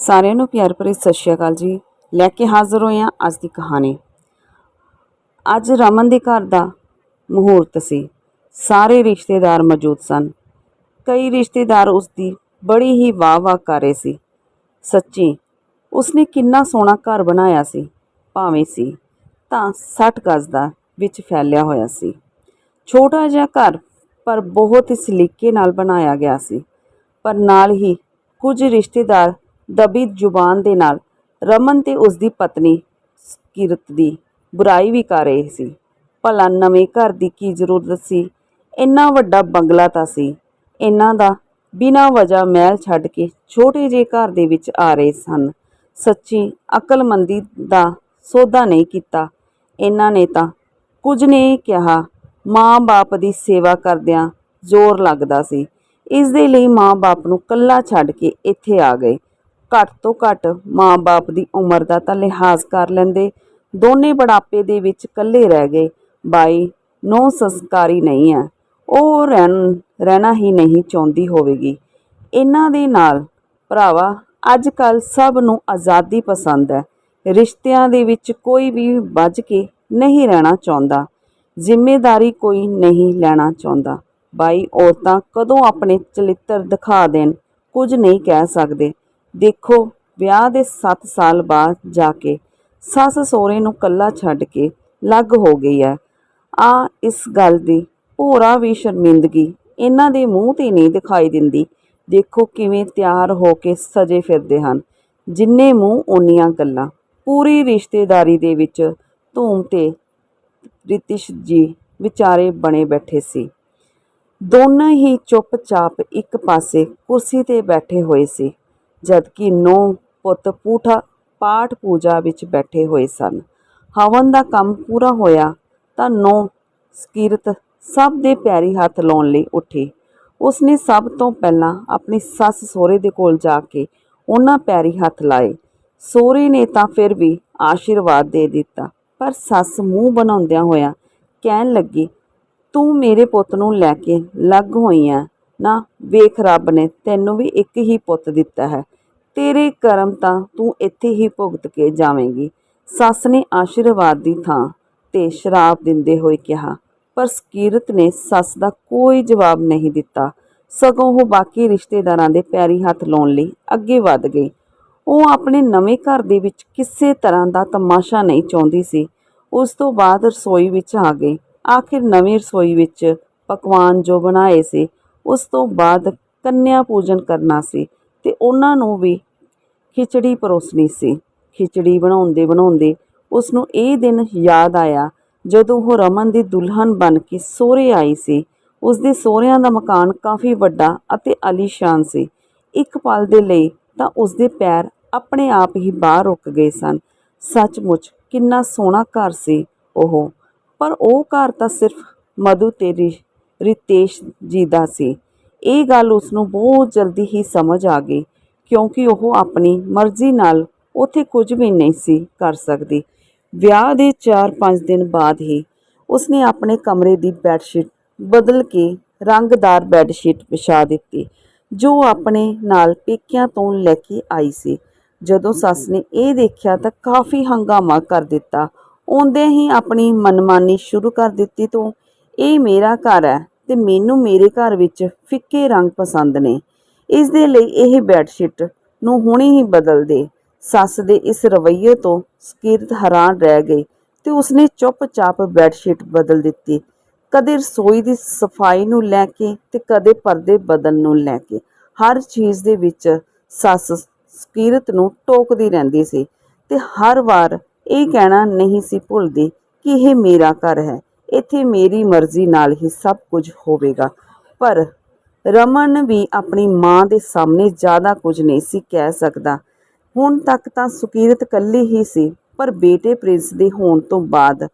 ਸਾਰਿਆਂ ਨੂੰ ਪਿਆਰ ਭਰੀ ਸਤਿ ਸ਼੍ਰੀ ਅਕਾਲ ਜੀ। ਲੈ ਕੇ ਹਾਜ਼ਰ ਹੋਏ ਹਾਂ ਅੱਜ ਦੀ ਕਹਾਣੀ। ਅੱਜ ਰਮਨ ਦੇ ਘਰ ਦਾ ਮਹੂਰਤ ਸੀ। ਸਾਰੇ ਰਿਸ਼ਤੇਦਾਰ ਮੌਜੂਦ ਸਨ। ਕਈ ਰਿਸ਼ਤੇਦਾਰ ਉਸ ਦੀ ਬੜੀ ਹੀ ਵਾਹ-ਵਾਹ ਕਰ ਰਹੇ ਸੀ। ਸੱਚੀ ਉਸਨੇ ਕਿੰਨਾ ਸੋਹਣਾ ਘਰ ਬਣਾਇਆ ਸੀ। ਭਾਵੇਂ ਸੀ, ਤਾਂ 60 ਗਜ਼ ਦਾ ਵਿੱਚ ਫੈਲਿਆ ਹੋਇਆ ਸੀ। ਛੋਟਾ ਜਿਹਾ ਘਰ ਪਰ ਬਹੁਤ ਹੀ ਸਲੀਕੇ ਨਾਲ ਬਣਾਇਆ ਗਿਆ ਸੀ। ਪਰ ਨਾਲ ਹੀ ਕੁਝ ਰਿਸ਼ਤੇਦਾਰ ਦਬੀ ਜ਼ੁਬਾਨ ਦੇ ਨਾਲ। ਰਮਨ ਤੇ ਉਸ ਦੀ ਪਤਨੀ ਕਿਰਤ ਦੀ ਬੁਰਾਈ ਵੀ ਕਰ ਰਹੇ ਸੀ। ਭਲਾ ਨਵੇਂ ਘਰ ਦੀ ਕੀ ਜ਼ਰੂਰਤ ਸੀ? ਇੰਨਾ ਵੱਡਾ ਬੰਗਲਾ ਤਾਂ ਸੀ। ਇਹਨਾਂ ਦਾ ਬਿਨਾਂ ਵਜ੍ਹਾ ਮਹਿਲ ਛੱਡ ਕੇ ਛੋਟੇ ਜਿਹੇ ਘਰ ਦੇ ਵਿੱਚ ਆ ਰਹੇ ਸਨ। ਸੱਚੀ ਅਕਲਮੰਦੀ ਦਾ ਸੌਦਾ ਨਹੀਂ ਕੀਤਾ। ਇਹਨਾਂ ਨੇ ਤਾਂ ਕੁਝ ਨੇ ਕਿਹਾ। ਮਾਂ-ਬਾਪ ਦੀ ਸੇਵਾ ਕਰਦਿਆਂ ਜ਼ੋਰ ਲੱਗਦਾ ਸੀ। ਇਸ ਦੇ ਲਈ ਮਾਂ-ਬਾਪ ਨੂੰ ਕੱਲਾ ਛੱਡ ਕੇ ਇੱਥੇ ਆ ਗਏ। ਘੱਟ ਤੋਂ ਘੱਟ ਮਾਂ-ਬਾਪ ਦੀ ਉਮਰ ਦਾ ਤਾਂ ਲਿਹਾਜ਼ ਕਰ ਲੈਂਦੇ। ਦੋਨੇ ਬੁਢਾਪੇ ਦੇ ਵਿੱਚ ਇਕੱਲੇ ਰਹਿ ਗਏ। ਬਾਈ ਨੋ ਸੰਸਕਾਰੀ ਨਹੀਂ ਹੈ। ਉਹ ਰਹਿਣ, ਰਹਿਣਾ ਹੀ ਨਹੀਂ ਚਾਹੁੰਦੀ ਹੋਵੇਗੀ। ਇਹਨਾਂ ਦੇ ਨਾਲ ਭਰਾਵਾ ਅੱਜ ਕੱਲ ਸਭ ਨੂੰ ਆਜ਼ਾਦੀ ਪਸੰਦ ਹੈ। ਰਿਸ਼ਤਿਆਂ ਦੇ ਵਿੱਚ ਕੋਈ ਵੀ ਵੱਜ ਕੇ ਨਹੀਂ ਰਹਿਣਾ ਚਾਹੁੰਦਾ। ਜ਼ਿੰਮੇਵਾਰੀ ਕੋਈ ਨਹੀਂ ਲੈਣਾ ਚਾਹੁੰਦਾ। ਬਾਈ, ਔਰਤਾਂ ਕਦੋਂ ਆਪਣੇ ਚਲਿੱਤਰ ਦਿਖਾ ਦੇਣ? ਕੁਝ ਨਹੀਂ ਕਹਿ ਸਕਦੇ। ਦੇਖੋ, ਵਿਆਹ ਦੇ 7 ਸਾਲ ਬਾਅਦ ਜਾ ਕੇ ਸੱਸ ਸਹੁਰੇ ਨੂੰ ਕੱਲਾ ਛੱਡ ਕੇ ਲੱਗ ਹੋ ਗਈ ਹੈ ਆ ਇਸ ਗੱਲ ਦੀ ਭੋਰਾ ਵੀ ਸ਼ਰਮਿੰਦਗੀ। ਇਹਨਾਂ ਦੇ ਮੂੰਹ ਤੇ ਨਹੀਂ ਦਿਖਾਈ ਦਿੰਦੀ। ਦੇਖੋ ਕਿਵੇਂ ਤਿਆਰ ਹੋ ਕੇ ਸਜੇ ਫਿਰਦੇ ਹਨ। ਜਿੰਨੇ ਮੂੰਹ ਓਨੀਆਂ ਗੱਲਾਂ। ਪੂਰੀ ਰਿਸ਼ਤੇਦਾਰੀ ਦੇ ਵਿੱਚ ਧੂਮ ਤੇ ਰਿਤਿਸ਼ ਜੀ ਵਿਚਾਰੇ ਬਣੇ ਬੈਠੇ ਸੀ। ਦੋਨੋਂ ਹੀ ਚੁੱਪਚਾਪ ਇੱਕ ਪਾਸੇ ਕੁਰਸੀ ਤੇ ਬੈਠੇ ਹੋਏ ਸੀ। ਜਦਕਿ ਨੌ ਪੁੱਤ ਪੂਠਾ ਪਾਠ ਪੂਜਾ ਵਿੱਚ ਬੈਠੇ ਹੋਏ ਸਨ। ਹਵਨ ਦਾ ਕੰਮ ਪੂਰਾ ਹੋਇਆ ਤਾਂ ਨੌ ਸਕੀਰਤ ਸਭ ਦੇ ਪੈਰੀ ਹੱਥ ਲਾਉਣ ਲਈ ਉੱਠੀ। ਉਸਨੇ ਸਭ ਤੋਂ ਪਹਿਲਾਂ ਆਪਣੀ ਸੱਸ ਸਹੁਰੇ ਦੇ ਕੋਲ ਜਾ ਕੇ ਉਹਨਾਂ ਪੈਰੀ ਹੱਥ ਲਾਏ। ਸਹੁਰੇ ਨੇ ਤਾਂ ਫਿਰ ਵੀ ਆਸ਼ੀਰਵਾਦ ਦੇ ਦਿੱਤਾ, ਪਰ ਸੱਸ ਮੂੰਹ ਬਣਾਉਂਦਿਆਂ ਹੋਇਆ ਕਹਿਣ ਲੱਗੀ, ਤੂੰ ਮੇਰੇ ਪੁੱਤ ਨੂੰ ਲੈ ਕੇ ਲੱਗ ਹੋਈ ਐ। ਨਾ, ਵੇਖ ਰੱਬ ਨੇ ਤੈਨੂੰ ਵੀ ਇੱਕ ਹੀ ਪੁੱਤ ਦਿੱਤਾ ਹੈ। ਤੇਰੇ ਕਰਮ ਤਾਂ ਤੂੰ ਇੱਥੇ ਹੀ ਭੁਗਤ ਕੇ ਜਾਵੇਂਗੀ। ਸੱਸ ਨੇ ਆਸ਼ੀਰਵਾਦ ਦੀ ਥਾਂ ਤੇ ਸ਼ਰਾਬ ਦਿੰਦੇ ਹੋਏ ਕਿਹਾ, ਪਰ ਸਕੀਰਤ ਨੇ ਸੱਸ ਦਾ ਕੋਈ ਜਵਾਬ ਨਹੀਂ ਦਿੱਤਾ। ਸਗੋਂ ਉਹ ਬਾਕੀ ਰਿਸ਼ਤੇਦਾਰਾਂ ਦੇ ਪੈਰੀ ਹੱਥ ਲਾਉਣ ਲਈ ਅੱਗੇ ਵੱਧ ਗਈ। ਉਹ ਆਪਣੇ ਨਵੇਂ ਘਰ ਦੇ ਵਿੱਚ ਕਿਸੇ ਤਰ੍ਹਾਂ ਦਾ ਤਮਾਸ਼ਾ ਨਹੀਂ ਚਾਹੁੰਦੀ ਸੀ। ਉਸ ਤੋਂ ਬਾਅਦ ਰਸੋਈ ਵਿੱਚ ਆ ਗਈ। ਆਖਿਰ ਨਵੀਂ ਰਸੋਈ ਵਿੱਚ ਪਕਵਾਨ ਜੋ ਬਣਾਏ ਸੀ ਉਸ ਤੋਂ ਬਾਅਦ ਕੰਨਿਆ ਪੂਜਨ ਕਰਨਾ ਸੀ ਤੇ ਉਹਨਾਂ ਨੂੰ ਵੀ ਖਿਚੜੀ ਪਰੋਸਣੀ ਸੀ। ਖਿਚੜੀ ਬਣਾਉਂਦੇ ਬਣਾਉਂਦੇ ਉਸ ਨੂੰ ਇਹ ਦਿਨ ਯਾਦ ਆਇਆ ਜਦੋਂ ਉਹ ਰਮਨ ਦੀ ਦੁਲਹਨ ਬਣ ਕੇ ਸਹੁਰੇ ਆਈ ਸੀ। ਉਸ ਦੇ ਸਹੁਰਿਆਂ ਦਾ ਮਕਾਨ ਕਾਫੀ ਵੱਡਾ ਅਤੇ ਆਲੀਸ਼ਾਨ ਸੀ। ਇੱਕ ਪਲ ਦੇ ਲਈ ਤਾਂ ਉਸ ਦੇ ਪੈਰ ਆਪਣੇ ਆਪ ਹੀ ਬਾਹਰ ਰੁਕ ਗਏ ਸਨ। ਸੱਚਮੁੱਚ ਕਿੰਨਾ ਸੋਹਣਾ ਘਰ ਸੀ ਉਹ। ਪਰ ਉਹ ਘਰ ਤਾਂ ਸਿਰਫ ਮਧੂ ਤੇਰੀ ਰਿਤੇਸ਼ ਜੀ ਦਾ ਸੀ। ਇਹ ਗੱਲ ਉਸ ਨੂੰ ਬਹੁਤ ਜਲਦੀ ਹੀ ਸਮਝ ਆ ਗਈ, ਕਿਉਂਕਿ ਉਹ ਆਪਣੀ ਮਰਜ਼ੀ ਨਾਲ ਉੱਥੇ ਕੁਝ ਵੀ ਨਹੀਂ ਸੀ ਕਰ ਸਕਦੀ। ਵਿਆਹ ਦੇ 4-5 ਦਿਨ ਬਾਅਦ ਹੀ ਉਸਨੇ ਆਪਣੇ ਕਮਰੇ ਦੀ ਬੈੱਡਸ਼ੀਟ ਬਦਲ ਕੇ ਰੰਗਦਾਰ ਬੈੱਡਸ਼ੀਟ ਵਿਛਾ ਦਿੱਤੀ, ਜੋ ਆਪਣੇ ਨਾਲ ਪੇਕਿਆਂ ਤੋਂ ਲੈ ਕੇ ਆਈ ਸੀ। ਜਦੋਂ ਸੱਸ ਨੇ ਇਹ ਦੇਖਿਆ ਤਾਂ ਕਾਫੀ ਹੰਗਾਮਾ ਕਰ ਦਿੱਤਾ। ਆਉਂਦੇ ਹੀ ਆਪਣੀ ਮਨਮਾਨੀ ਸ਼ੁਰੂ ਕਰ ਦਿੱਤੀ, ਤੋਂ, ਇਹ ਮੇਰਾ ਘਰ ਹੈ ਤੇ ਮੈਨੂੰ ਮੇਰੇ ਘਰ ਵਿੱਚ ਫਿੱਕੇ ਰੰਗ ਪਸੰਦ ਨੇ। ਇਸ ਦੇ ਲਈ ਇਹ ਬੈੱਡਸ਼ੀਟ ਨੂੰ ਹੁਣੇ ਹੀ ਬਦਲ ਦੇ। ਸੱਸ ਦੇ ਇਸ ਰਵੱਈਏ ਤੋਂ ਸਕੀਰਤ ਹੈਰਾਨ ਰਹਿ ਗਈ ਤੇ ਉਸਨੇ ਚੁੱਪਚਾਪ ਬੈੱਡਸ਼ੀਟ ਬਦਲ ਦਿੱਤੀ। ਕਦੇ ਰਸੋਈ ਦੀ ਸਫ਼ਾਈ ਨੂੰ ਲੈ ਕੇ ਤੇ ਕਦੇ ਪਰਦੇ ਬਦਲਣ ਨੂੰ ਲੈ ਕੇ। ਹਰ ਚੀਜ਼ ਦੇ ਵਿੱਚ ਸੱਸ ਸਕੀਰਤ ਨੂੰ ਟੋਕਦੀ ਰਹਿੰਦੀ ਸੀ ਤੇ ਹਰ ਵਾਰ ਇਹ ਕਹਿਣਾ ਨਹੀਂ ਸੀ ਭੁੱਲਦੀ ਕਿ ਇਹ ਮੇਰਾ ਘਰ ਹੈ। ਇੱਥੇ ਮੇਰੀ ਮਰਜ਼ੀ ਨਾਲ ਹੀ ਸਭ ਕੁਝ ਹੋਵੇਗਾ। ਪਰ ਰਮਨ ਵੀ ਆਪਣੀ ਮਾਂ ਦੇ ਸਾਹਮਣੇ ਜ਼ਿਆਦਾ ਕੁਝ ਨਹੀਂ ਸੀ ਕਹਿ ਸਕਦਾ। ਹੁਣ ਤੱਕ ਤਾਂ ਸੁਕੀਰਤ ਕੱਲੀ ਹੀ ਸੀ, ਪਰ ਬੇਟੇ ਪ੍ਰਿੰਸ ਦੇ ਹੋਣ ਤੋਂ ਬਾਅਦ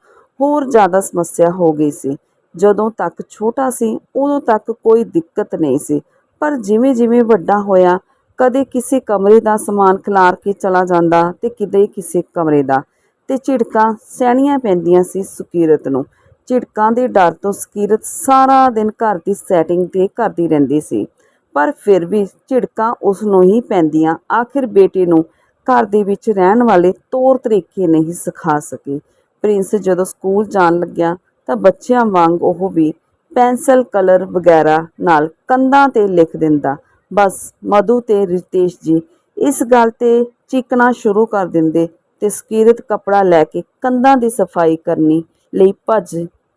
ਹੋਰ ਜ਼ਿਆਦਾ ਸਮੱਸਿਆ ਹੋ ਗਈ ਸੀ। ਜਦੋਂ ਤੱਕ ਛੋਟਾ ਸੀ, ਉਦੋਂ ਤੱਕ ਕੋਈ ਦਿੱਕਤ ਨਹੀਂ ਸੀ। ਪਰ ਜਿਵੇਂ ਜਿਵੇਂ ਵੱਡਾ ਹੋਇਆ, ਕਦੇ ਕਿਸੇ ਕਮਰੇ ਦਾ ਸਮਾਨ ਖਿਲਾਰ ਕੇ ਚਲਾ ਜਾਂਦਾ ਤੇ ਕਿਤੇ ਕਿਸੇ ਕਮਰੇ ਦਾ। ਤੇ ਝਿੜਕਾਂ ਸਹਿਣੀਆਂ ਪੈਂਦੀਆਂ ਸੀ ਸੁਕੀਰਤ ਨੂੰ। ਝਿੜਕਾਂ ਦੇ ਡਰ ਤੋਂ ਸਕੀਰਤ ਸਾਰਾ ਦਿਨ ਘਰ ਦੀ ਸੈਟਿੰਗ ਤੇ ਕਰਦੀ ਰਹਿੰਦੀ ਸੀ। ਪਰ ਫਿਰ ਵੀ ਝਿੜਕਾਂ ਉਸ ਨੂੰ ਹੀ ਪੈਂਦੀਆਂ। ਆਖਿਰ ਬੇਟੇ ਨੂੰ ਘਰ ਦੇ ਵਿੱਚ ਰਹਿਣ ਵਾਲੇ ਤੌਰ ਤਰੀਕੇ ਨਹੀਂ ਸਿਖਾ ਸਕੇ। ਪ੍ਰਿੰਸ ਜਦੋਂ ਸਕੂਲ ਜਾਣ ਲੱਗਿਆ ਤਾਂ ਬੱਚਿਆਂ ਵਾਂਗ ਉਹ ਵੀ ਪੈਨਸਲ ਕਲਰ ਵਗੈਰਾ ਨਾਲ ਕੰਧਾਂ ਤੇ ਲਿਖ ਦਿੰਦਾ। ਬਸ, ਮਧੂ ਤੇ ਰਿਤੇਸ਼ ਜੀ, ਇਸ ਗੱਲ ਤੇ ਚੀਕਣਾ ਸ਼ੁਰੂ ਕਰ ਦਿੰਦੇ ਤੇ ਸਕੀਰਤ ਕਪੜਾ ਲੈ ਕੇ ਕੰਧਾਂ ਦੀ ਸਫ਼ਾਈ ਕਰਨੀ ਲਈ ਭੱਜ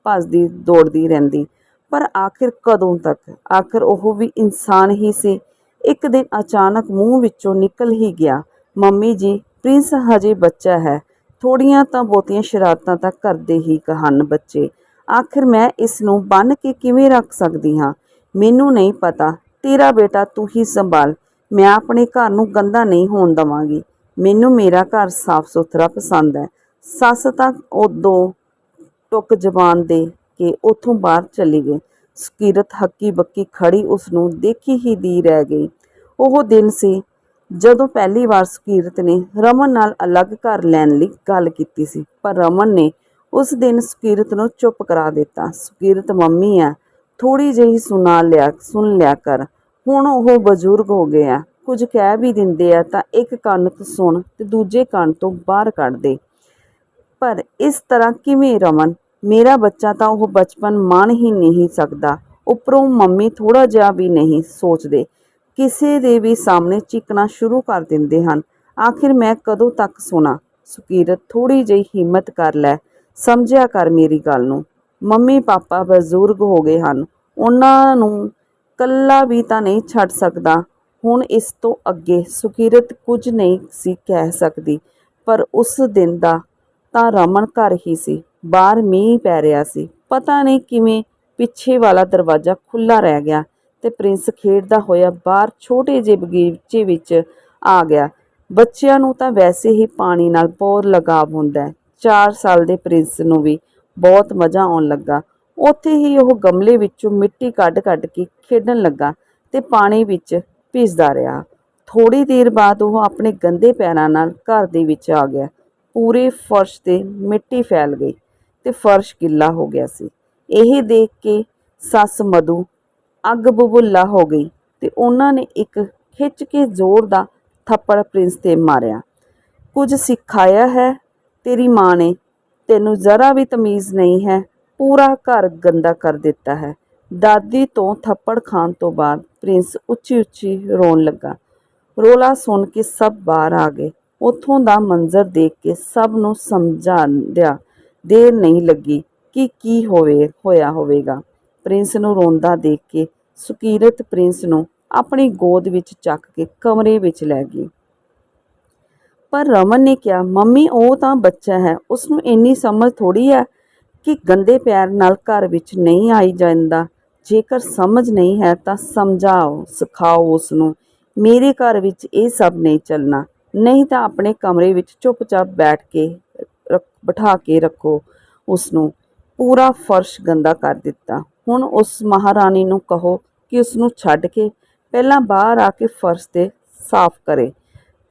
ਭੱਜਦੀ, ਦੌੜਦੀ ਰਹਿੰਦੀ। ਪਰ ਆਖਿਰ ਕਦੋਂ ਤੱਕ? ਆਖਿਰ ਉਹ ਵੀ ਇਨਸਾਨ ਹੀ ਸੀ। ਇੱਕ ਦਿਨ ਅਚਾਨਕ ਮੂੰਹ ਵਿੱਚੋਂ ਨਿਕਲ ਹੀ ਗਿਆ। ਮੰਮੀ ਜੀ, ਪ੍ਰਿੰਸ ਹਜੇ ਬੱਚਾ ਹੈ। ਥੋੜੀਆਂ ਤਾਂ ਬਹੁਤੀਆਂ ਸ਼ਰਾਰਤਾਂ ਤਾਂ ਕਰਦੇ ਹੀ ਹਨ ਬੱਚੇ। ਆਖਿਰ ਮੈਂ ਇਸ ਨੂੰ ਬੰਨ ਕੇ ਕਿਵੇਂ ਰੱਖ ਸਕਦੀ ਹਾਂ? ਮੈਨੂੰ ਨਹੀਂ ਪਤਾ। ਤੇਰਾ ਬੇਟਾ ਤੂੰ ਹੀ ਸੰਭਾਲ। ਮੈਂ ਆਪਣੇ ਘਰ ਨੂੰ ਗੰਦਾ ਨਹੀਂ ਹੋਣ ਦਵਾਂਗੀ। ਮੈਨੂੰ ਮੇਰਾ ਘਰ ਸਾਫ਼ ਸੁਥਰਾ ਪਸੰਦ ਹੈ। ਸੱਸ ਤਾਂ ਉਦੋਂ ਟੁੱਕ ਜ਼ਬਾਨ ਦੇ ਕੇ ਉੱਥੋਂ ਬਾਹਰ ਚਲੀ ਗਈ। ਸਕੀਰਤ ਹੱਕੀ ਬੱਕੀ ਖੜੀ ਉਸ ਨੂੰ ਦੇਖੀ ਹੀ ਦੀ ਰਹਿ ਗਈ। ਉਹ ਦਿਨ ਸੀ ਜਦੋਂ ਪਹਿਲੀ ਵਾਰ ਸਕੀਰਤ ਨੇ ਰਮਨ ਨਾਲ ਅਲੱਗ ਘਰ ਲੈਣ ਲਈ ਗੱਲ ਕੀਤੀ ਸੀ, ਪਰ ਰਮਨ ਨੇ ਉਸ ਦਿਨ ਸਕੀਰਤ ਨੂੰ ਚੁੱਪ ਕਰਾ ਦਿੱਤਾ। ਸਕੀਰਤ, ਮੰਮੀ ਆ ਥੋੜੀ ਜਿਹੀ ਸੁਣਾ ਲਿਆ, ਸੁਣ ਲਿਆ ਕਰ। ਹੁਣ ਉਹ ਬਜ਼ੁਰਗ ਹੋ ਗਏ ਆ। ਕੁਝ ਕਹਿ ਵੀ ਦਿੰਦੇ ਆ ਤਾਂ ਇੱਕ ਕੰਨ ਤੋਂ ਸੁਣ ਤੇ ਦੂਜੇ ਕੰਨ ਤੋਂ ਬਾਹਰ ਕੱਢ ਦੇ। ਪਰ ਇਸ ਤਰ੍ਹਾਂ ਕਿਵੇਂ ਰਮਨ? ਮੇਰਾ ਬੱਚਾ ਤਾਂ ਉਹ ਬਚਪਨ ਮਾਣ ਹੀ ਨਹੀਂ ਸਕਦਾ। ਉੱਪਰੋਂ ਮੰਮੀ ਥੋੜਾ ਜਿਹਾ ਵੀ ਨਹੀਂ ਸੋਚਦੇ। ਕਿਸੇ ਦੇ ਵੀ ਸਾਹਮਣੇ ਚੀਕਣਾ ਸ਼ੁਰੂ ਕਰ ਦਿੰਦੇ ਹਨ। ਆਖਿਰ ਮੈਂ ਕਦੋਂ ਤੱਕ ਸੁਣਾ ਸੁਕੀਰਤ ਥੋੜੀ ਜਿਹੀ ਹਿੰਮਤ ਕਰ ਲੈ। ਸਮਝਿਆ ਕਰ ਮੇਰੀ ਗੱਲ ਨੂੰ। ਮੰਮੀ ਪਾਪਾ ਬਜ਼ੁਰਗ ਹੋ ਗਏ ਹਨ। ਉਹਨਾਂ ਨੂੰ ਕੱਲਾ ਵੀ ਤਾਂ ਨਹੀਂ ਛੱਡ ਸਕਦਾ। ਹੁਣ ਇਸ ਤੋਂ ਅੱਗੇ ਸੁਕੀਰਤ ਕੁਝ ਨਹੀਂ ਸੀ ਕਹਿ ਸਕਦੀ। ਪਰ ਉਸ ਦਿਨ ਦਾ ਤਾਂ ਰਮਨ ਘਰ ਹੀ ਸੀ। ਬਾਹਰ ਮੀਂਹ ਪੈ ਰਿਹਾ ਸੀ। ਪਤਾ ਨਹੀਂ ਕਿਵੇਂ ਪਿੱਛੇ ਵਾਲਾ ਦਰਵਾਜ਼ਾ ਖੁੱਲਾ ਰਹਿ ਗਿਆ ਤੇ ਪ੍ਰਿੰਸ ਖੇਡਦਾ ਹੋਇਆ ਬਾਹਰ ਛੋਟੇ ਜਿਹੇ ਬਗੀਚੇ ਵਿੱਚ ਆ ਗਿਆ। ਬੱਚਿਆਂ ਨੂੰ ਤਾਂ ਵੈਸੇ ਹੀ ਪਾਣੀ ਨਾਲ ਬਹੁਤ ਲਗਾਵ ਹੁੰਦਾ ਹੈ। 4 ਸਾਲ ਦੇ ਪ੍ਰਿੰਸ ਨੂੰ ਵੀ ਬਹੁਤ ਮਜ਼ਾ ਆਉਣ ਲੱਗਾ। ਉੱਥੇ ਹੀ ਉਹ ਗਮਲੇ ਵਿੱਚੋਂ ਮਿੱਟੀ ਕੱਢ-ਕੱਢ ਕੇ ਖੇਡਣ ਲੱਗਾ ਤੇ ਪਾਣੀ ਵਿੱਚ ਭਿੱਜਦਾ ਰਿਹਾ। ਥੋੜੀ ਦੇਰ ਬਾਅਦ ਉਹ ਆਪਣੇ ਗੰਦੇ ਪੈਰਾਂ ਨਾਲ ਘਰ ਦੇ ਵਿੱਚ ਆ ਗਿਆ। ਪੂਰੇ ਫਰਸ਼ ਤੇ ਮਿੱਟੀ ਫੈਲ ਗਈ ਤੇ ਫਰਸ਼ ਗਿੱਲਾ ਹੋ ਗਿਆ ਸੀ। ਇਹ ਦੇਖ ਕੇ ਸੱਸ ਮਧੂ ਅੱਗ ਬਬੁੱਲਾ ਹੋ ਗਈ ਤੇ ਉਹਨਾਂ ਨੇ ਇੱਕ ਖਿੱਚ ਕੇ ਜ਼ੋਰ ਦਾ ਥੱਪੜ ਪ੍ਰਿੰਸ ਤੇ ਮਾਰਿਆ। ਕੁਝ ਸਿਖਾਇਆ ਹੈ, ਤੇਰੀ ਮਾਂ ਨੇ। ਤੈਨੂੰ ਜ਼ਰਾ ਵੀ ਤਮੀਜ਼ ਨਹੀਂ ਹੈ, ਪੂਰਾ ਘਰ ਗੰਦਾ ਕਰ ਦਿੱਤਾ ਹੈ। ਦਾਦੀ ਤੋਂ ਥੱਪੜ ਖਾਣ ਤੋਂ ਬਾਅਦ ਪ੍ਰਿੰਸ ਉੱਚੀ ਉੱਚੀ ਰੋਣ ਲੱਗਾ। ਰੋਲਾ ਸੁਣ ਕੇ ਸਭ ਬਾਹਰ ਆ ਗਏ। ਉੱਥੋਂ ਦਾ ਮੰਜ਼ਰ ਦੇਖ ਕੇ ਸਭ ਨੂੰ ਸਮਝਾਉਂਦਿਆਂ ਦੇਰ ਨਹੀਂ ਲੱਗੀ ਕਿ ਕੀ ਹੋਵੇ, ਹੋਇਆ ਹੋਵੇਗਾ। ਪ੍ਰਿੰਸ ਨੂੰ ਰੋਂਦਾ ਦੇਖ ਕੇ ਸੁਕੀਰਤ ਪ੍ਰਿੰਸ ਨੂੰ ਆਪਣੀ ਗੋਦ ਵਿੱਚ ਚੱਕ ਕੇ ਕਮਰੇ ਵਿੱਚ ਲੈ ਗਈ। ਪਰ ਰਮਨ ਨੇ ਕਿਹਾ, ਮੰਮੀ, ਉਹ ਤਾਂ ਬੱਚਾ ਹੈ ਉਸ ਨੂੰ ਇੰਨੀ ਸਮਝ ਥੋੜੀ ਹੈ ਕਿ ਗੰਦੇ ਪੈਰ ਨਾਲ ਘਰ ਵਿੱਚ ਨਹੀਂ ਆਈ ਜਾਂਦਾ। ਜੇਕਰ ਸਮਝ ਨਹੀਂ ਹੈ ਤਾਂ ਸਮਝਾਓ, ਸਿਖਾਓ ਉਸ ਨੂੰ ਮੇਰੇ ਘਰ ਵਿੱਚ ਇਹ ਸਭ ਨਹੀਂ ਚੱਲਣਾ। ਨਹੀਂ ਤਾਂ ਆਪਣੇ ਕਮਰੇ ਵਿੱਚ ਚੁੱਪਚਾਪ ਬੈਠ ਕੇ ਰੱਖ- ਬਿਠਾ ਕੇ ਰੱਖੋ ਉਸ ਨੂੰ ਪੂਰਾ ਫਰਸ਼ ਗੰਦਾ ਕਰ ਦਿੱਤਾ। ਹੁਣ ਉਸ ਮਹਾਰਾਣੀ ਨੂੰ ਕਹੋ ਕਿ ਉਸ ਨੂੰ ਛੱਡ ਕੇ ਪਹਿਲਾਂ ਬਾਹਰ ਆ ਕੇ ਫਰਸ਼ ਤੇ ਸਾਫ਼ ਕਰੇ।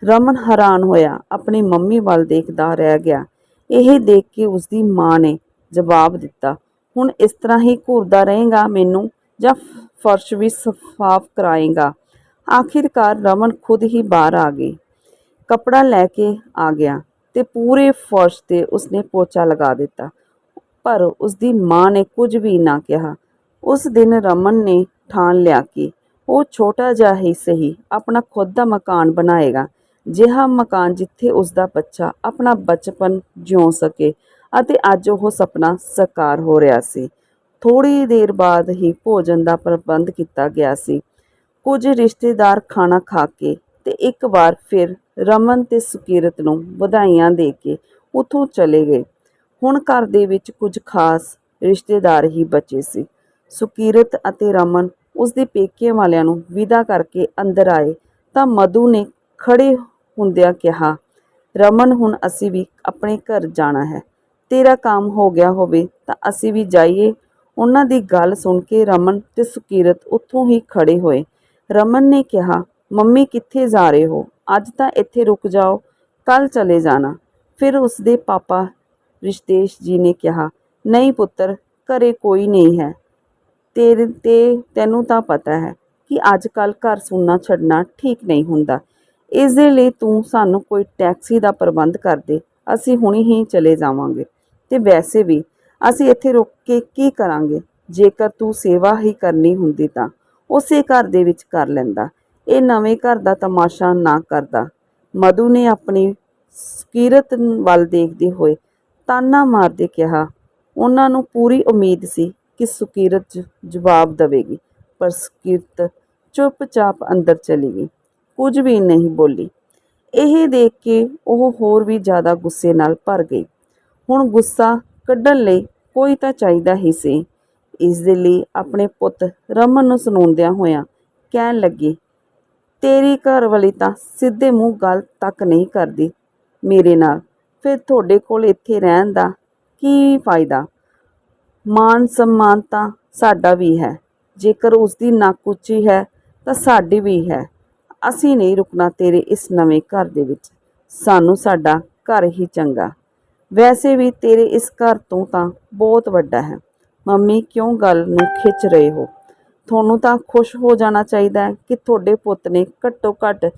ਰਮਨ ਹੈਰਾਨ ਹੋਇਆ, ਆਪਣੀ ਮੰਮੀ ਵੱਲ ਦੇਖਦਾ ਰਹਿ ਗਿਆ। ਇਹ ਦੇਖ ਕੇ ਉਸਦੀ ਮਾਂ ਨੇ ਜਵਾਬ ਦਿੱਤਾ, ਹੁਣ ਇਸ ਤਰ੍ਹਾਂ ਹੀ ਘੂਰਦਾ ਰਹੇਗਾ ਮੈਨੂੰ ਜਾਂ ਫਰਸ਼ ਵੀ ਸਾਫ਼ ਕਰਾਏਗਾ? ਆਖਿਰਕਾਰ ਰਮਨ ਖੁਦ ਹੀ ਬਾਹਰ ਆ ਗਈ। ਕਪੜਾ ਲੈ ਕੇ ਆ ਗਿਆ ਤੇ ਪੂਰੇ ਫਰਸ਼ ਤੇ ਉਸਨੇ ਪੋਚਾ ਲਗਾ ਦਿੱਤਾ। ਪਰ ਉਸਦੀ ਮਾਂ ਨੇ ਕੁਝ ਵੀ ਨਾ ਕਿਹਾ। ਉਸ ਦਿਨ ਰਮਨ ਨੇ ਠਾਣ ਲਿਆ ਕਿ ਉਹ ਛੋਟਾ ਜਿਹਾ ਹੀ ਸਹੀ ਆਪਣਾ ਖੁਦ ਦਾ ਮਕਾਨ ਬਣਾਏਗਾ। ਜਿਹਾ ਮਕਾਨ ਜਿੱਥੇ ਉਸਦਾ ਬੱਚਾ ਆਪਣਾ ਬਚਪਨ ਜਿਉ ਸਕੇ ਅਤੇ ਅੱਜ ਉਹ ਸੁਪਨਾ ਸਾਕਾਰ ਹੋ ਰਿਹਾ ਸੀ। ਥੋੜੀ ਦੇਰ ਬਾਅਦ ਹੀ ਭੋਜਨ ਦਾ ਪ੍ਰਬੰਧ ਕੀਤਾ ਗਿਆ ਸੀ। ਕੁਝ ਰਿਸ਼ਤੇਦਾਰ ਖਾਣਾ ਖਾ ਕੇ ਤੇ ਇੱਕ ਵਾਰ ਫਿਰ ਰਮਨ ਤੇ ਸੁਕੀਰਤ ਨੂੰ ਵਧਾਈਆਂ ਦੇ ਕੇ ਉੱਥੋਂ ਚਲੇ ਗਏ। ਹੁਣ ਘਰ ਦੇ ਵਿੱਚ ਕੁਝ ਖਾਸ ਰਿਸ਼ਤੇਦਾਰ ਹੀ ਬਚੇ ਸੀ। ਸੁਕੀਰਤ ਅਤੇ ਰਮਨ ਉਸਦੇ ਪੇਕੇ ਵਾਲਿਆਂ ਨੂੰ ਵਿਦਾ ਕਰਕੇ ਅੰਦਰ ਆਏ ਤਾਂ ਮਧੂ ਨੇ ਖੜੇ ਹੁੰਦਿਆਂ ਕਿਹਾ, ਰਮਨ, ਹੁਣ ਅਸੀਂ ਵੀ ਆਪਣੇ ਘਰ ਜਾਣਾ ਹੈ। ਤੇਰਾ ਕੰਮ ਹੋ ਗਿਆ ਹੋਵੇ ਤਾਂ ਅਸੀਂ ਵੀ ਜਾਈਏ। ਉਹਨਾਂ ਦੀ ਗੱਲ ਸੁਣ ਕੇ ਰਮਨ ਤੇ ਸੁਕੀਰਤ ਉੱਥੋਂ ਹੀ ਖੜੇ ਹੋਏ। ਰਮਨ ਨੇ ਕਿਹਾ, ਮੰਮੀ, ਕਿੱਥੇ ਜਾ ਰਹੇ ਹੋ? ਅੱਜ ਤਾਂ ਇੱਥੇ ਰੁਕ ਜਾਓ ਕੱਲ ਚਲੇ ਜਾਣਾ। ਫਿਰ ਉਸਦੇ ਪਾਪਾ ਰਿਸ਼ਤੇਸ਼ ਜੀ ਨੇ ਕਿਹਾ, ਨਹੀਂ ਪੁੱਤਰ, ਘਰੇ ਕੋਈ ਨਹੀਂ ਹੈ। ਤੇਰੇ, ਤੇ ਤੈਨੂੰ ਤਾਂ ਪਤਾ ਹੈ ਕਿ ਅੱਜ ਕੱਲ੍ਹ ਘਰ ਸੁਣਨਾ ਛੱਡਣਾ ਠੀਕ ਨਹੀਂ ਹੁੰਦਾ। ਇਸ ਦੇ ਲਈ ਤੂੰ ਸਾਨੂੰ ਕੋਈ ਟੈਕਸੀ ਦਾ ਪ੍ਰਬੰਧ ਕਰ ਦੇ, ਅਸੀਂ ਹੁਣੇ ਹੀ ਚਲੇ ਜਾਵਾਂਗੇ। ਤੇ ਵੈਸੇ ਵੀ ਅਸੀਂ ਇੱਥੇ ਰੁਕ ਕੇ ਕੀ ਕਰਾਂਗੇ? ਜੇਕਰ ਤੂੰ ਸੇਵਾ ਹੀ ਕਰਨੀ ਹੁੰਦੀ ਤਾਂ ਉਸੇ ਘਰ ਦੇ ਵਿੱਚ ਕਰ ਲੈਂਦਾ। ਇਹ ਨਵੇਂ ਘਰ ਦਾ ਤਮਾਸ਼ਾ ਨਾ ਕਰਦਾ। ਮਧੂ ਨੇ ਆਪਣੀ ਸਕੀਰਤ ਵੱਲ ਦੇਖਦੇ ਹੋਏ ਤਾਨਾ ਮਾਰਦੇ ਕਿਹਾ, ਉਹਨਾਂ ਨੂੰ ਪੂਰੀ ਉਮੀਦ ਸੀ ਕਿ ਸੁਕੀਰਤ ਜ- ਜਵਾਬ ਦੇਵੇਗੀ, ਪਰ ਸੁਕੀਰਤ ਚੁੱਪਚਾਪ ਅੰਦਰ ਚਲੀ ਗਈ। ਕੁਝ ਵੀ ਨਹੀਂ ਬੋਲੀ। ਇਹ ਦੇਖ ਕੇ ਉਹ ਹੋਰ ਵੀ ਜ਼ਿਆਦਾ ਗੁੱਸੇ ਨਾਲ ਭਰ ਗਈ। ਹੁਣ ਗੁੱਸਾ ਕੱਢਣ ਲਈ ਕੋਈ ਤਾਂ ਚਾਹੀਦਾ ਹੀ ਸੀ। ਇਸ ਦੇ ਲਈ ਆਪਣੇ ਪੁੱਤ ਰਮਨ ਨੂੰ ਸੁਣਾਉਂਦਿਆਂ ਹੋਇਆਂ ਕਹਿਣ ਲੱਗੀ ਤੇਰੀ ਘਰ ਵਾਲੀ ਤਾਂ ਸਿੱਧੇ ਮੂੰਹ ਗੱਲ ਤੱਕ ਨਹੀਂ ਕਰਦੀ। ਮੇਰੇ ਨਾਲ ਫਿਰ ਤੁਹਾਡੇ ਕੋਲ ਇੱਥੇ ਰਹਿਣ ਦਾ ਕੀ ਫਾਇਦਾ? ਮਾਨ ਸਨਮਾਨ ਤਾਂ ਸਾਡਾ ਵੀ ਹੈ। ਜੇਕਰ ਉਸ ਦੀ ਨੱਕ ਉੱਚੀ ਹੈ ਤਾਂ ਸਾਡੀ ਵੀ ਹੈ। ਅਸੀਂ ਨਹੀਂ ਰੁਕਣਾ ਤੇਰੇ ਇਸ ਨਵੇਂ ਘਰ ਦੇ ਵਿੱਚ। ਸਾਨੂੰ ਸਾਡਾ ਘਰ ਹੀ ਚੰਗਾ। ਵੈਸੇ ਵੀ ਤੇਰੇ ਇਸ ਘਰ ਤੋਂ ਤਾਂ ਬਹੁਤ ਵੱਡਾ ਹੈ। ਮੰਮੀ ਕਿਉਂ ਗੱਲ ਨੂੰ ਖਿੱਚ ਰਹੇ ਹੋ? ਤੁਹਾਨੂੰ ਤਾਂ ਖੁਸ਼ ਹੋ ਜਾਣਾ ਚਾਹੀਦਾ ਹੈ ਕਿ ਤੁਹਾਡੇ ਪੁੱਤ ਨੇ ਘੱਟੋ ਘੱਟ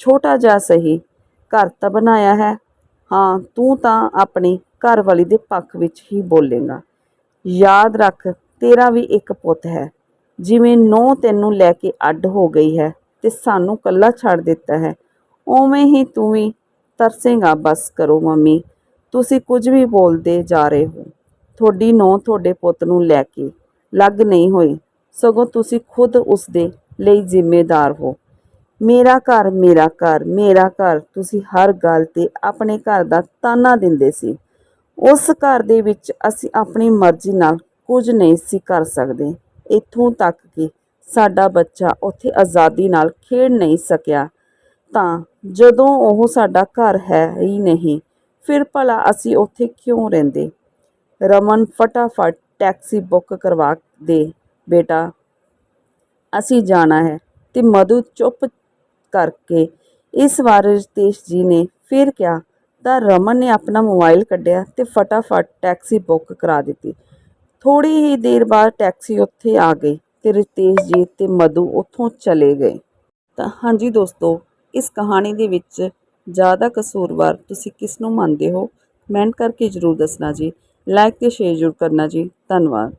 ਛੋਟਾ ਜਿਹਾ ਸਹੀ ਘਰ ਤਾਂ ਬਣਾਇਆ ਹੈ। ਹਾਂ, ਤੂੰ ਤਾਂ ਆਪਣੀ ਘਰ ਵਾਲੀ ਦੇ ਪੱਖ ਵਿੱਚ ਹੀ ਬੋਲੇਗਾ। ਯਾਦ ਰੱਖ, ਤੇਰਾ ਵੀ ਇੱਕ ਪੁੱਤ ਹੈ। ਜਿਵੇਂ ਨੌ ਤੈਨੂੰ ਲੈ ਕੇ ਅੱਡ ਹੋ ਗਈ ਹੈ ਤੇ ਸਾਨੂੰ ਕੱਲਾ ਛੱਡ ਦਿੱਤਾ ਹੈ। ਉਵੇਂ ਹੀ ਤੂੰ ਵੀ ਤਰਸੇਗਾ ਬਸ ਕਰੋ ਮੰਮੀ, ਤੁਸੀਂ ਕੁਝ ਵੀ ਬੋਲਦੇ ਜਾ ਰਹੇ ਹੋ। ਤੁਹਾਡੀ ਨੌ ਤੁਹਾਡੇ ਪੁੱਤ ਨੂੰ ਲੈ ਕੇ ਲੱਗ ਨਹੀਂ ਹੋਈ। ਸਗੋਂ ਤੁਸੀਂ ਖੁਦ ਉਸ ਦੇ ਲਈ ਜ਼ਿੰਮੇਦਾਰ ਹੋ। ਮੇਰਾ ਘਰ ਮੇਰਾ ਘਰ ਮੇਰਾ ਘਰ। ਤੁਸੀਂ ਹਰ ਗੱਲ ਤੇ ਆਪਣੇ ਘਰ ਦਾ ਤਾਨਾ ਦਿੰਦੇ ਸੀ। ਉਸ ਘਰ ਦੇ ਵਿੱਚ ਅਸੀਂ ਆਪਣੀ ਮਰਜ਼ੀ ਨਾਲ ਕੁਝ ਨਹੀਂ ਸੀ ਕਰ ਸਕਦੇ। ਇੱਥੋਂ ਤੱਕ ਕਿ ਸਾਡਾ ਬੱਚਾ ਉੱਥੇ ਆਜ਼ਾਦੀ ਨਾਲ ਖੇਡ ਨਹੀਂ ਸਕਿਆ। ਤਾਂ ਜਦੋਂ ਉਹ ਸਾਡਾ ਘਰ ਹੈ ਹੀ ਨਹੀਂ, ਫਿਰ ਭਲਾ ਅਸੀਂ ਉੱਥੇ ਕਿਉਂ ਰਹਿੰਦੇ? ਰਮਨ ਫਟਾਫਟ ਟੈਕਸੀ ਬੁੱਕ ਕਰਵਾ ਦੇ। ਬੇਟਾ, ਅਸੀਂ ਜਾਣਾ ਹੈ। ਤੇ ਮਧੂ ਚੁੱਪ ਕਰਕੇ ਇਸ ਵਾਰ ਰਿਤੇਸ਼ ਜੀ ਨੇ ਫਿਰ ਕਿਹਾ, ਤਾਂ ਰਮਨ ਨੇ ਆਪਣਾ ਮੋਬਾਈਲ ਕੱਢਿਆ ਤੇ ਫਟਾਫਟ ਟੈਕਸੀ ਬੁੱਕ ਕਰਾ ਦਿੱਤੀ। ਥੋੜੀ ਹੀ ਦੇਰ ਬਾਅਦ ਟੈਕਸੀ ਉੱਥੇ ਆ ਗਈ ਤੇ ਰਿਤੇਸ਼ ਜੀ ਤੇ ਮਧੂ ਉੱਥੋਂ ਚਲੇ ਗਏ। ਤਾਂ ਹਾਂਜੀ ਦੋਸਤੋ, ਇਸ ਕਹਾਣੀ ਦੇ ਵਿੱਚ ਜ਼ਿਆਦਾ ਕਸੂਰਵਾਰ ਤੁਸੀਂ ਕਿਸ ਨੂੰ ਮੰਨਦੇ ਹੋ? ਕਮੈਂਟ ਕਰਕੇ ਜ਼ਰੂਰ ਦੱਸਣਾ ਜੀ। ਲਾਈਕ ਤੇ ਸ਼ੇਅਰ ਜ਼ਰੂਰ ਕਰਨਾ ਜੀ। ਧੰਨਵਾਦ।